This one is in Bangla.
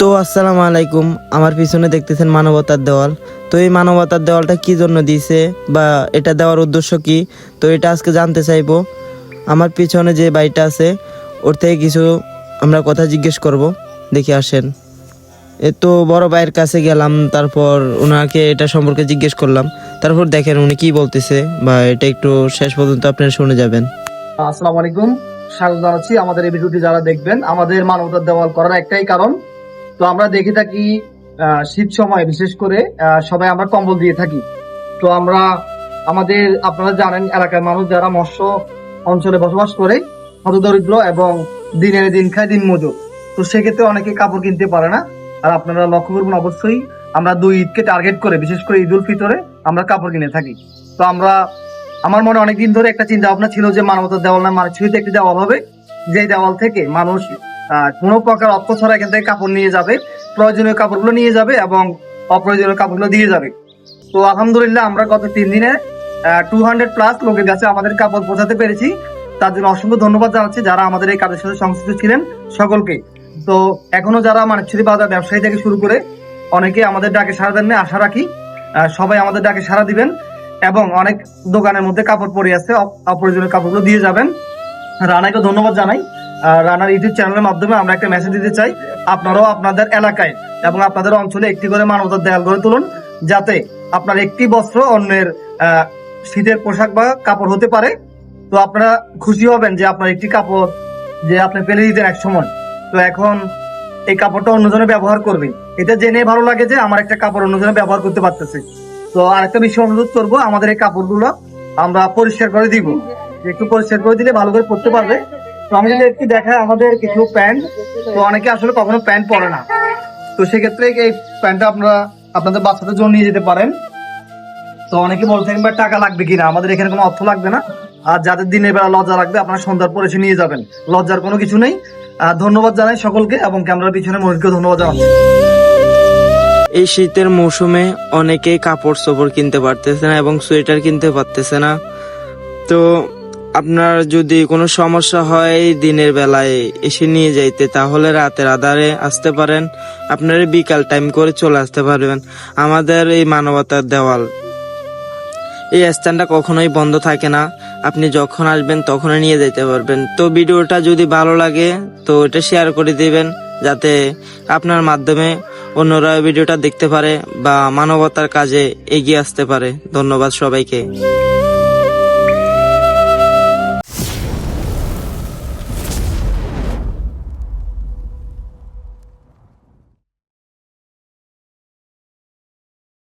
তো আসসালামু আলাইকুম। আমার পিছনে দেখতেছেন মানবতার দেওয়াল। তো এই মানবতার দেওয়ালটা কি জন্য দিয়েছে বা এটা দেওয়ার উদ্দেশ্য কি? তো এটা আজকে জানতে চাইব। আমার পিছনে যে বাড়িটা আছে, ওর থেকে কিছু আমরা কথা জিজ্ঞেস করব। দেখি আসেন। এ তো বড় ভাইয়ের কাছে গেলাম, তারপর ওনাকে এটা সম্পর্কে জিজ্ঞেস করলাম। তারপর দেখেন উনি কি বলতেছে বা এটা একটু শেষ পর্যন্ত আপনারা শুনে যাবেন। আসসালামু আলাইকুম। স্বাগত জানাচ্ছি আমাদের এই ভিডিওটি যারা দেখবেন। আমাদের মানবতার দেওয়াল করার একটাই কারণ তো আমরা দেখে থাকি শীত সময়, বিশেষ করে সবাই আমরা কম্বল দিয়ে থাকি। তো আমরা আমাদের, আপনারা জানেন, এলাকার মানুষ যারা মৎস্য অঞ্চলে বসবাস করে হতদরিদ্র এবং দিনের দিন খায় দিন মজুর। তো সেক্ষেত্রে অনেকে কাপড় কিনতে পারে না। আর আপনারা লক্ষ্য করবেন, অবশ্যই আমরা দুই ঈদকে টার্গেট করে, বিশেষ করে ঈদ উল ফিতরে আমরা কাপড় কিনে থাকি। তো আমরা, আমার মনে অনেকদিন ধরে একটা চিন্তা ভাবনা ছিল যে মানবতার দেওয়াল না মানে ছুঁইতে একটি দেওয়াল হবে। যে দেওয়াল থেকে মানুষ কোনো প্রকার অর্থ ছাড়া এখান থেকে কাপড় নিয়ে যাবে, প্রয়োজনীয় কাপড়গুলো নিয়ে যাবে এবং অপ্রয়োজনীয় কাপড়গুলো দিয়ে যাবে। তো আলহামদুলিল্লাহ আমরা গত তিন দিনে টু হান্ড্রেড প্লাস লোকের কাছে আমাদের কাপড় পৌঁছাতে পেরেছি। তার জন্য অসংখ্য ধন্যবাদ জানাচ্ছি যারা আমাদের এই কাজের সাথে সংশ্লিষ্ট ছিলেন সকলকে। তো এখনও যারা মানবছড়ি বাজার ব্যবসায়ী থেকে শুরু করে, অনেকে আমাদের ডাকে সারা দেন আশা রাখি সবাই আমাদের ডাকে সারা দিবেন এবং অনেক দোকানের মধ্যে কাপড় পরে আছে, অপ- অপ্রয়োজনীয় কাপড়গুলো দিয়ে যাবেন। রানাকে ধন্যবাদ জানাই। রানার ইউটিউব চ্যানেলের মাধ্যমে আমরা একটা মেসেজ দিতে চাই। আপনারাও আপনাদের এলাকায় এবং আপনাদের অঞ্চলে একটি করে মানবতার দেয়াল গড়ে তুলুন, যাতে আপনার একটি বস্ত্র অন্যের শীতের পোশাক বা কাপড় হতে পারে। তো আপনারা খুশি হবেন যে আপনার একটি কাপড় যে আপনি ফেলে দিতেন এক সময়। তো এখন এই কাপড়টা অন্যজনে ব্যবহার করবে। এটা জেনে ভালো লাগে যে আমার একটা কাপড় অন্যজনে ব্যবহার করতে পারতেছে। তো আরেকটা বিষয় অনুরোধ করব, আমাদের এই কাপড়গুলো আমরা পরিষ্কার করে দিব। একটু পরিষ্কার করে দিলে ভালো করে পরতে পারবে। তো আমি যদি একটু দেখাই আমাদের কিছু প্যান্ট তো অনেকে আসলে কখনো প্যান্ট পরে না। তো সেক্ষেত্রে এই প্যান্টটা আপনারা আপনাদের বাচ্চাদের জন্য নিয়ে যেতে পারেন। তো অনেকে বলছেন বা টাকা লাগবে কিনা আমাদের এখানে কোনো অর্থ লাগবে না। আর যাদের দিনের বেলা লজ্জা লাগবে আপনারা সন্ধ্যার পরে এসে নিয়ে যাবেন। লজ্জার কোনো কিছু নেই। আহ, ধন্যবাদ জানাই সকলকে এবং ক্যামেরার পিছনে মনিরকে ধন্যবাদ জানাচ্ছি। এই শীতের মৌসুমে অনেকেই কাপড় চোপড় কিনতে পারতেছে না এবং সোয়েটার কিনতে পারতেছে না। তো আপনার যদি কোনো সমস্যা হয় দিনের বেলায় এসে নিয়ে যাইতে, তাহলে রাতের আধারে আসতে পারেন। আপনারা বিকাল টাইম করে চলে আসতে পারবেন। আমাদের এই মানবতার দেওয়াল। এই স্থানটা কখনোই বন্ধ থাকে না। আপনি যখন আসবেন, তখনই নিয়ে যেতে পারবেন। তো ভিডিওটা যদি ভালো লাগে, তো এটা শেয়ার করে দিবেন, যাতে আপনার মাধ্যমে অন্যরা ভিডিওটা দেখতে পারে বা মানবতার কাজে এগিয়ে আসতে পারে। ধন্যবাদ সবাইকে।